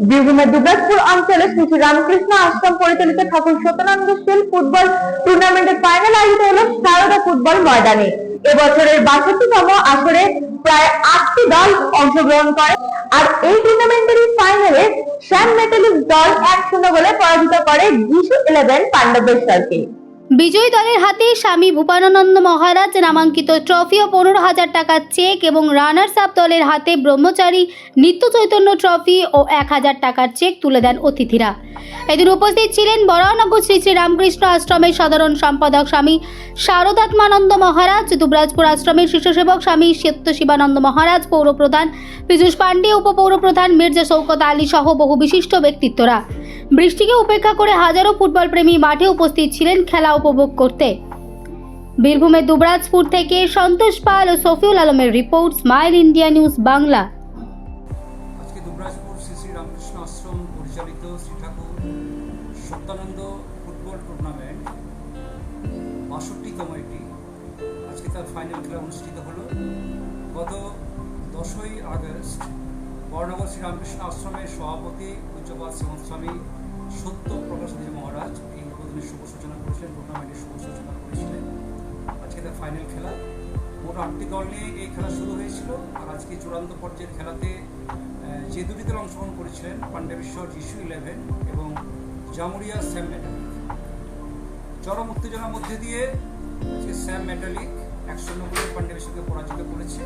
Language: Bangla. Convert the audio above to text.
বীরভূমের দুবরাজপুর অঞ্চলে শ্রী শ্রী রামকৃষ্ণ আশ্রম পরিচালিত ঠাকুর সত্যানন্দ শীল ফুটবল টুর্নামেন্টের ফাইনাল আয়োজিত হলো সারদা ফুটবল ময়দানে। এবছরের বাষট্টিতম আসরে প্রায় আটটি দল অংশগ্রহণ করে আর এই টুর্নামেন্টের ফাইনালে শ্যাম মেটালিক দল এক শূন্য গোলে পরাজিত করে যিশু ইলেভেন পাণ্ডবেশ্বরকে বিজয়ী দলের হাতে স্বামী ভূপানন্দ মহারাজ নামাঙ্কিত ট্রফি ও পনেরো হাজার টাকার চেক এবং রানার্স আপ দলের হাতে ব্রহ্মচারী নিত্য চৈতন্য ট্রফি ও এক হাজার টাকার চেক তুলে দেন অতিথিরা। এদিন উপস্থিত ছিলেন বরানগর শ্রী শ্রী রামকৃষ্ণ আশ্রমের সাধারণ সম্পাদক স্বামী শারদাত্মানন্দ মহারাজ, দুবরাজপুর আশ্রমের শিষ্যসেবক স্বামী সত্য শিবানন্দ মহারাজ, পৌরপ্রধান পীযূষ পাণ্ডে, উপপৌরপ্রধান মির্জা শৌকত আলী সহ বহু বিশিষ্ট ব্যক্তিত্বরা। বৃষ্টিকে উপেক্ষা করে হাজারো ফুটবল প্রেমী মাঠে উপস্থিত ছিলেন খেলা উপভোগ করতে। বীরভূমের দুবরাজপুর থেকে সন্তোষ পাল ও সফিউল আলমের report, Smile India News Bangla. অনুষ্ঠিত হলো। গত দশই আগস্ট বর্ণগর শ্রী রামকৃষ্ণ আশ্রমের সভাপতি পূজ্যপাত স্বামী সত্য প্রকাশাদী মহারাজ এই উদ্বোধনের শুভ সূচনা করেছিলেন টুর্নামেন্টের শুভ সূচনা করেছিলেন। আজকে তার ফাইনাল খেলা। মোট আটটি দল নিয়ে এই খেলা শুরু হয়েছিল আর আজকে চূড়ান্ত পর্যায়ের খেলাতে যে দুটি দল অংশগ্রহণ করেছিলেন পাণ্ডবেশ্বর যিশু ইলেভেন এবং জামুরিয়া স্যাম মেটালিক চরম উত্তেজনার মধ্যে দিয়ে আজকে স্যাম মেটালিক একশো নব্বই পাণ্ডবেশ্বরকে পরাজিত করেছে।